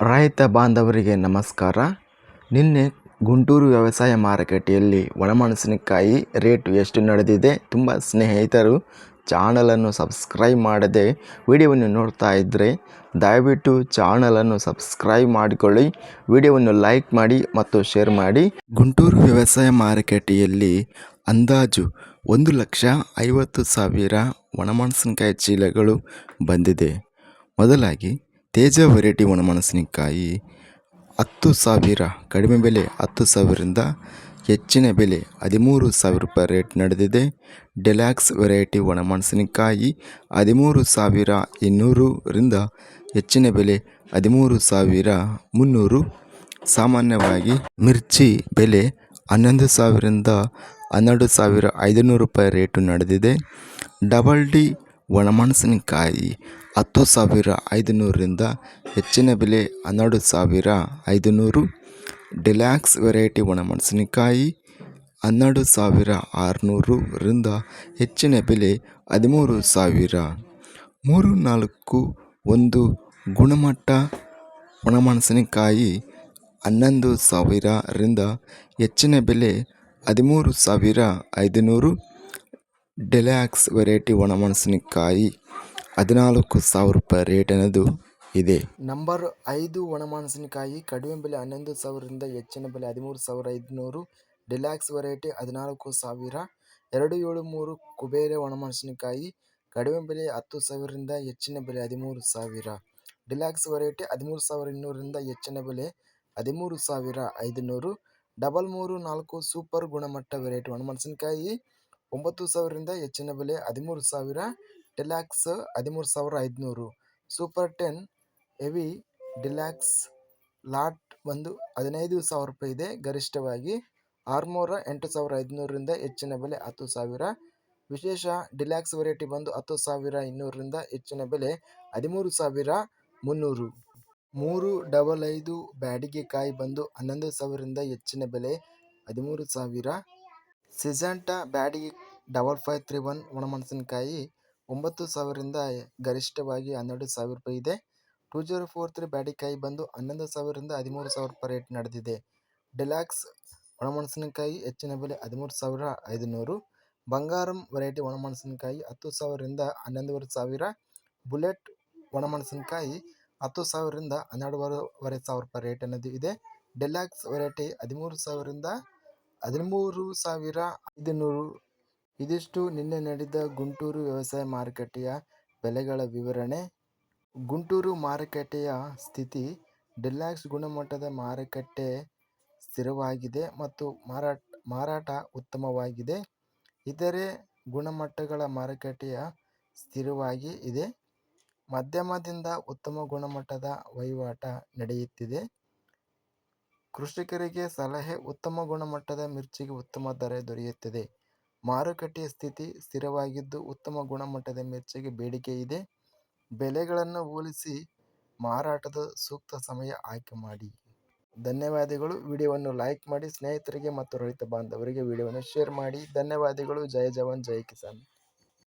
ರೈತ ಬಾಂಧವರಿಗೆ ನಮಸ್ಕಾರ. ನಿನ್ನೆ ಗುಂಟೂರು ವ್ಯವಸಾಯ ಮಾರುಕಟ್ಟೆಯಲ್ಲಿ ಒಣಮೆಣಸಿನಕಾಯಿ ರೇಟು ಎಷ್ಟು ನಡೆದಿದೆ? ತುಂಬ ಸ್ನೇಹಿತರು ಚಾನಲನ್ನು ಸಬ್ಸ್ಕ್ರೈಬ್ ಮಾಡದೆ ವಿಡಿಯೋವನ್ನು ನೋಡ್ತಾ ಇದ್ದರೆ ದಯವಿಟ್ಟು ಚಾನಲನ್ನು ಸಬ್ಸ್ಕ್ರೈಬ್ ಮಾಡಿಕೊಳ್ಳಿ, ವಿಡಿಯೋವನ್ನು ಲೈಕ್ ಮಾಡಿ ಮತ್ತು ಶೇರ್ ಮಾಡಿ. ಗುಂಟೂರು ವ್ಯವಸಾಯ ಮಾರುಕಟ್ಟೆಯಲ್ಲಿ ಅಂದಾಜು ಒಂದು ಲಕ್ಷ ಐವತ್ತು ಸಾವಿರ ಒಣಮೆಣಸಿನಕಾಯಿ ಚೀಲಗಳು ಬಂದಿದೆ. ಮೊದಲಾಗಿ ತೇಜ ವೆರೈಟಿ ಒಣಮೆಣಸಿನಕಾಯಿ ಹತ್ತು ಸಾವಿರ, ಕಡಿಮೆ ಬೆಲೆ ಹತ್ತು ಸಾವಿರದಿಂದ ಹೆಚ್ಚಿನ ಬೆಲೆ ಹದಿಮೂರು ಸಾವಿರ ರೂಪಾಯಿ ರೇಟ್ ನಡೆದಿದೆ. ಡೆಲ್ಯಾಕ್ಸ್ ವೆರೈಟಿ ಒಣಮೆಣಸಿನಕಾಯಿ ಹದಿಮೂರು ಸಾವಿರ ಇನ್ನೂರರಿಂದ ಹೆಚ್ಚಿನ ಬೆಲೆ ಹದಿಮೂರು ಸಾವಿರ ಮುನ್ನೂರು. ಸಾಮಾನ್ಯವಾಗಿ ಮಿರ್ಚಿ ಬೆಲೆ ಹನ್ನೊಂದು ಸಾವಿರದಿಂದ ಹನ್ನೆರಡು ಸಾವಿರ ಐದುನೂರು ರೂಪಾಯಿ ರೇಟು ನಡೆದಿದೆ. ಡಬಲ್ ಡಿ ಒಣಮೆಣಸಿನಕಾಯಿ ಹತ್ತು ಸಾವಿರ ಐದುನೂರರಿಂದ ಹೆಚ್ಚಿನ ಬೆಲೆ ಹನ್ನೆರಡು ಸಾವಿರ ಐದುನೂರು. ಡಿಲ್ಯಾಕ್ಸ್ ವೆರೈಟಿ ಒಣಮೆಣಸಿನಕಾಯಿ ಹನ್ನೆರಡು ಸಾವಿರ ಆರುನೂರರಿಂದ ಹೆಚ್ಚಿನ ಬೆಲೆ ಹದಿಮೂರು ಸಾವಿರ. ಮೂರು ನಾಲ್ಕು ಒಂದು ಗುಣಮಟ್ಟ ಒಣಮೆಣಸಿನಕಾಯಿ ಹನ್ನೊಂದು ಸಾವಿರರಿಂದ ಹೆಚ್ಚಿನ ಬೆಲೆ ಹದಿಮೂರು ಸಾವಿರ ಐದುನೂರು. ಡೆಲ್ಯಾಕ್ಸ್ ವೆರೈಟಿ ಒಣಮೆಣಸಿನಕಾಯಿ ಹದಿನಾಲ್ಕು ಸಾವಿರ ರೂಪಾಯಿ ರೇಟ್ ಅನ್ನೋದು ಇದೆ. ನಂಬರ್ ಐದು ಒಣಮೆಣಸಿನಕಾಯಿ ಕಡಿಮೆ ಬೆಲೆ ಹನ್ನೊಂದು ಸಾವಿರದಿಂದ ಹೆಚ್ಚಿನ ಬೆಲೆ ಹದಿಮೂರು ಸಾವಿರ ಐದುನೂರು, ಡೆಲ್ಯಾಕ್ಸ್ ವೆರೈಟಿ ಹದಿನಾಲ್ಕು ಸಾವಿರ, ಎರಡು ಏಳು ಮೂರು ಕುಬೇರೆ ಒಣಮೆಣಸಿನಕಾಯಿ ಕಡಿಮೆ ಬೆಲೆ ಹತ್ತು ಸಾವಿರದಿಂದ ಹೆಚ್ಚಿನ ಬೆಲೆ ಹದಿಮೂರು ಸಾವಿರ, ಡಿಲ್ಯಾಕ್ಸ್ ವೆರೈಟಿ ಹದಿಮೂರು ಸಾವಿರ ಇನ್ನೂರರಿಂದ ಹೆಚ್ಚಿನ ಬೆಲೆ ಹದಿಮೂರು ಸಾವಿರ ಐದುನೂರು, ಡಬಲ್ ಮೂರು ನಾಲ್ಕು ಸೂಪರ್ ಗುಣಮಟ್ಟ ವೆರೈಟಿ ಒಣಮೆಣಸಿನಕಾಯಿ ಒಂಬತ್ತು ಸಾವಿರದಿಂದ ಹೆಚ್ಚಿನ ಬೆಲೆ ಹದಿಮೂರು ಸಾವಿರ, ಡಿಲ್ಯಾಕ್ಸ್ ಹದಿಮೂರು ಸಾವಿರ ಐದುನೂರು, super ten heavy deluxe lot ಬಂದು ಹದಿನೈದು ಸಾವಿರ ರೂಪಾಯಿ ಇದೆ. ಗರಿಷ್ಠವಾಗಿ ಆರ್ಮೋರ ಎಂಟು ಸಾವಿರ ಐದುನೂರರಿಂದ ಹೆಚ್ಚಿನ ಬೆಲೆ ಹತ್ತು ಸಾವಿರ, ವಿಶೇಷ ಡಿಲ್ಯಾಕ್ಸ್ ವೆರೈಟಿ ಬಂದು ಹತ್ತು ಸಾವಿರ ಇನ್ನೂರರಿಂದ ಹೆಚ್ಚಿನ ಬೆಲೆ ಹದಿಮೂರು ಸಾವಿರ ಮುನ್ನೂರು. ಮೂರು ಡಬಲ್ ಐದು ಬ್ಯಾಡಿಗೆ ಕಾಯಿ ಬಂದು ಹನ್ನೊಂದು ಸಾವಿರದಿಂದ ಹೆಚ್ಚಿನ ಬೆಲೆ ಹದಿಮೂರು ಸಾವಿರ Syngenta Byadgi double five three one ಒಣಮೆಣಸಿನಕಾಯಿ ಒಂಬತ್ತು ಸಾವಿರದಿಂದ ಗರಿಷ್ಠವಾಗಿ ಹನ್ನೆರಡು ಸಾವಿರ ರೂಪಾಯಿ ಇದೆ. ಟೂ ಜೀರೋ ಫೋರ್ ತ್ರೀ ಬ್ಯಾಡಿಕಾಯಿ ಬಂದು ಹನ್ನೊಂದು ಸಾವಿರದಿಂದ ಹದಿಮೂರು ಸಾವಿರ ರೂಪಾಯಿ ರೇಟ್ ನಡೆದಿದೆ. ಡಿಲ್ಯಾಕ್ಸ್ ಒಣಮೆಣಸಿನಕಾಯಿ ಹೆಚ್ಚಿನ ಬೆಲೆ ಹದಿಮೂರು ಸಾವಿರ ಐದುನೂರು. ಬಂಗಾರಂ ವೆರೈಟಿ ಒಣಮೆಣಸಿನಕಾಯಿ ಹತ್ತು ಸಾವಿರದಿಂದ ಹನ್ನೊಂದುವರೆ ಸಾವಿರ. ಬುಲೆಟ್ ಒಣಮೆಣಸಿನಕಾಯಿ ಹತ್ತು ಸಾವಿರದಿಂದ ಹನ್ನೆರಡುವರೆ ಸಾವಿರ ರೂಪಾಯಿ ರೇಟ್ ಅನ್ನೋದು ಇದೆ. ಡೆಲ್ಯಾಕ್ಸ್ ವೆರೈಟಿ ಹದಿಮೂರು ಸಾವಿರದಿಂದ ಹದಿಮೂರು ಸಾವಿರ ಐದುನೂರು. ಇದಿಷ್ಟು ನಿನ್ನೆ ನಡೆದ ಗುಂಟೂರು ವ್ಯವಸಾಯ ಮಾರುಕಟ್ಟೆಯ ಬೆಲೆಗಳ ವಿವರಣೆ. ಗುಂಟೂರು ಮಾರುಕಟ್ಟೆಯ ಸ್ಥಿತಿ ಡೆಲ್ಯಾಕ್ಸ್ ಗುಣಮಟ್ಟದ ಮಾರುಕಟ್ಟೆ ಸ್ಥಿರವಾಗಿದೆ ಮತ್ತು ಮಾರಾಟ ಮಾರಾಟ ಉತ್ತಮವಾಗಿದೆ. ಇತರೆ ಗುಣಮಟ್ಟಗಳ ಮಾರುಕಟ್ಟೆಯ ಸ್ಥಿರವಾಗಿ ಇದೆ. ಮಧ್ಯಮದಿಂದ ಉತ್ತಮ ಗುಣಮಟ್ಟದ ವಹಿವಾಟ ನಡೆಯುತ್ತಿದೆ. ಕೃಷಿಕರಿಗೆ ಸಲಹೆ ಉತ್ತಮ ಗುಣಮಟ್ಟದ ಮಿರ್ಚಿಗೆ ಉತ್ತಮ ದರ ದೊರೆಯುತ್ತದೆ. ಮಾರುಕಟ್ಟೆಯ ಸ್ಥಿತಿ ಸ್ಥಿರವಾಗಿದ್ದು ಉತ್ತಮ ಗುಣಮಟ್ಟದ ಮಿರ್ಚಿಗೆ ಬೇಡಿಕೆ ಇದೆ. ಬೆಲೆಗಳನ್ನು ಹೋಲಿಸಿ ಮಾರಾಟದ ಸೂಕ್ತ ಸಮಯ ಆಯ್ಕೆ ಮಾಡಿ. ಧನ್ಯವಾದಗಳು. ವಿಡಿಯೋವನ್ನು ಲೈಕ್ ಮಾಡಿ, ಸ್ನೇಹಿತರಿಗೆ ಮತ್ತು ರೈತ ಬಾಂಧವರಿಗೆ ವಿಡಿಯೋವನ್ನು ಶೇರ್ ಮಾಡಿ. ಧನ್ಯವಾದಗಳು. ಜಯ ಜವಾನ್, ಜೈ ಕಿಸಾನ್.